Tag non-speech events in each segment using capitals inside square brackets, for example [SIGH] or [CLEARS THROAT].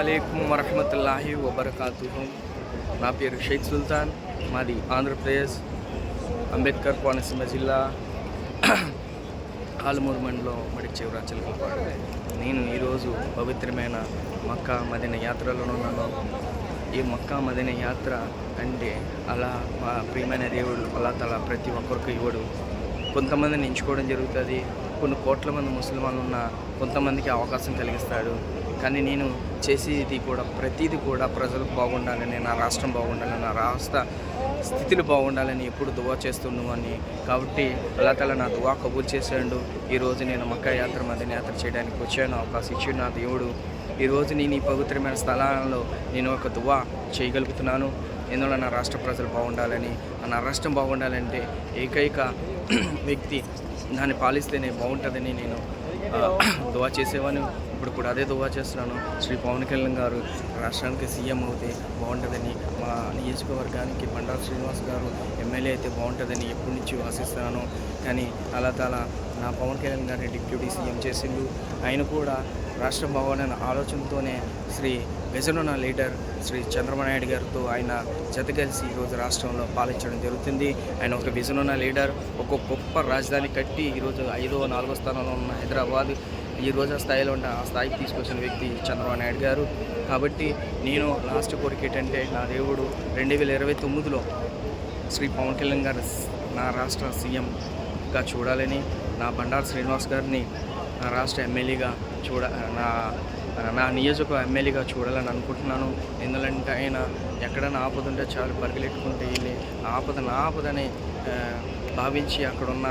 అలైకుం వరహమతుల్లాహి వబర్కాతుహు. నా పేరు షేక్ సుల్తాన్. మాది ఆంధ్రప్రదేశ్ అంబేద్కర్ కోనసీమ జిల్లా. ఆలమూరు మండలం మడి చివరాచలపాడు నేను ఈరోజు పవిత్రమైన మక్కా మదిన యాత్రలో ఉన్నాను. ఈ మక్కా మదిన యాత్ర అంటే అలా మా ప్రియమైన దేవుడు అలా తల ప్రతి ఒక్కరికి ఇవ్వడు. కొంతమందిని ఎంచుకోవడం జరుగుతుంది. కొన్ని కోట్ల మంది ముస్లిమాలు ఉన్న కొంతమందికి అవకాశం కలిగిస్తాడు. కానీ నేను చేసేది కూడా ప్రతిదీ కూడా ప్రజలకు బాగుండాలని నా రాష్ట్రం బాగుండాలని నా రాష్ట్ర స్థితిలు బాగుండాలని ఎప్పుడు దువా చేస్తున్నామని కాబట్టి అలా తల నా దువా కబూల్ చేశాడు. ఈరోజు నేను మక్కా యాత్ర మదిన యాత్ర చేయడానికి వచ్చాను. అవకాశం ఇచ్చాడు నా దేవుడు. ఈరోజు నేను ఈ పవిత్రమైన స్థలాలలో నేను ఒక దువా చేయగలుగుతున్నాను. ఎందువల్ల నా రాష్ట్ర ప్రజలు బాగుండాలని నా రాష్ట్రం బాగుండాలంటే ఏకైక వ్యక్తి దాన్ని పాలిస్తేనే బాగుంటుందని నేను దువా చేసేవాను ఇప్పుడు కూడా అదే దువా చేస్తున్నాను. శ్రీ పవన్ కళ్యాణ్ గారు రాష్ట్రానికి సీఎం అవుతే బాగుంటుందని మా నియోజకవర్గానికి బండారు శ్రీనివాస్ గారు ఎమ్మెల్యే అయితే బాగుంటుందని ఎప్పటి నుంచి ఆశిస్తున్నాను. కానీ అలా తల నా పవన్ కళ్యాణ్ గారిని డిప్యూటీ సీఎం చేసిండు. ఆయన కూడా రాష్ట్రం బాగోవాలనే ఆలోచనతోనే శ్రీ విజనున్న లీడర్ శ్రీ చంద్రబాబు నాయుడు గారితో ఆయన జత కలిసి ఈరోజు రాష్ట్రంలో పాలించడం జరుగుతుంది. ఆయన ఒక విజనున్న లీడర్ ఒక గొప్ప రాజధాని కట్టి ఈరోజు ఐదో నాలుగో స్థానంలో ఉన్న హైదరాబాద్ ఈ రోజు ఆ స్థాయిలో ఉన్న ఆ స్థాయికి తీసుకొచ్చిన వ్యక్తి చంద్రబాబు నాయుడు గారు. కాబట్టి నేను లాస్ట్ కోరిక ఏంటంటే నా దేవుడు రెండు వేల ఇరవై తొమ్మిదిలో శ్రీ పవన్ కళ్యాణ్ గారు నా రాష్ట్ర సీఎంగా చూడాలని నా బండారు శ్రీనివాస్ గారిని నా రాష్ట్ర ఎమ్మెల్యేగా చూడ నా నా నియోజక ఎమ్మెల్యేగా చూడాలని అనుకుంటున్నాను. ఎందుకంటే ఆయన ఎక్కడైనా ఆపద ఉంటే చాలు పరిగెట్టుకుంటే వెళ్ళి ఆపద నా ఆపదని భావించి అక్కడ ఉన్న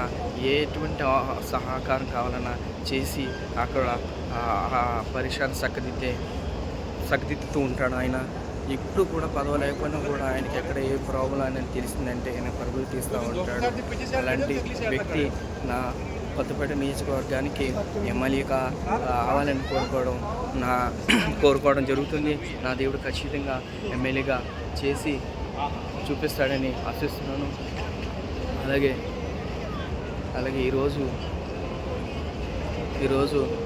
ఎటువంటి సహకారం కావాలన్నా చేసి అక్కడ పరిసరాన్ని చక్కదిద్దే చక్కదిద్దుతూ ఉంటాడు ఆయన. ఎప్పుడు కూడా పదవి లేకపోయినా కూడా ఆయనకి ఎక్కడ ఏ ప్రాబ్లం అనేది తెలిసిందంటే ఆయన పరుగులు తీస్తూ ఉంటాడు. అలాంటి వ్యక్తి నా కొత్తపేట నియోజకవర్గానికి ఎమ్మెల్యేగా రావాలని కోరుకోవడం నా [CLEARS THROAT] కోరుకోవడం జరుగుతుంది. నా దేవుడు ఖచ్చితంగా ఎమ్మెల్యేగా చేసి చూపిస్తాడని ఆశిస్తున్నాను. అలాగే అలాగే ఈరోజు ఈరోజు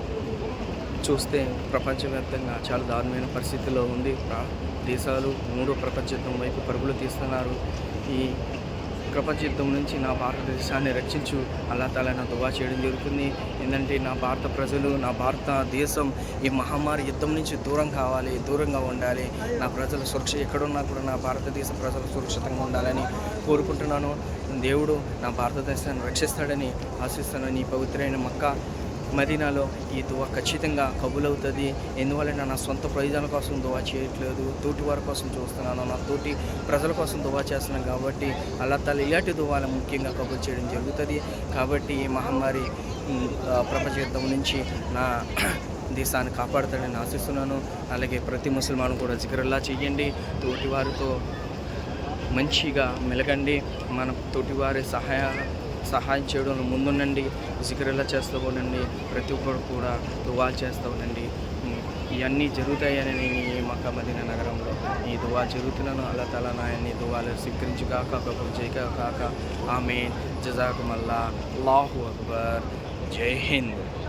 చూస్తే ప్రపంచవ్యాప్తంగా చాలా దారుణమైన పరిస్థితిలో ఉంది. ప్రా- దేశాలు మూడో ప్రపంచం వైపు పరుగులు తీస్తున్నారు. ఈ ప్రపంచ యుద్ధం నుంచి నా భారతదేశాన్ని రక్షించు అల్లా తాలా దువా చేయడం జరుగుతుంది. ఏంటంటే నా భారత ప్రజలు నా భారతదేశం ఈ మహమ్మారి యుద్ధం నుంచి దూరం కావాలి దూరంగా ఉండాలి. నా ప్రజల సురక్ష ఎక్కడున్నా కూడా నా భారతదేశ ప్రజలు సురక్షితంగా ఉండాలని కోరుకుంటున్నాను. దేవుడు నా భారతదేశాన్ని రక్షిస్తాడని ఆశిస్తాను నీ పవిత్రమైన మక్క మదీనాలో ఈ దువా ఖచ్చితంగా కబులవుతుంది. ఎందువల్ల నా సొంత ప్రయోజనాల కోసం దువా చేయట్లేదు. తోటి వారి కోసం చూస్తున్నాను. నా తోటి ప్రజల కోసం దువా చేస్తున్నాను కాబట్టి అల్లా తల ఇలాంటి దువాలు ముఖ్యంగా కబుల్ చేయడం జరుగుతుంది. కాబట్టి ఈ మహమ్మారి ప్రపంచ యుద్ధం నుంచి నా [CLEARS THROAT] దేశాన్ని కాపాడుతాడని ఆశిస్తున్నాను. అలాగే ప్రతి ముసల్మాన్ కూడా జిగరల్లా చేయండి తోటి వారితో మంచిగా మెలగండి. మన తోటివారి సహాయ సహాయం చేయడంలో ముందుండండి జిగరెలా చేస్తూ ఉండండి ప్రతి ఒక్కరు కూడా దువా చేస్తూ ఉండండి. ఇవన్నీ జరుగుతాయని నేను ఈ మక్కా మదీనా నగరంలో ఈ దువా జరుగుతున్నాను. అల్లా తల నాయన్ని దువాలు స్వీకరించి కాక కబుల్ చేయక కాక ఆమె జజాకుమల్లా. లాహు అక్బర్. జై హింద్.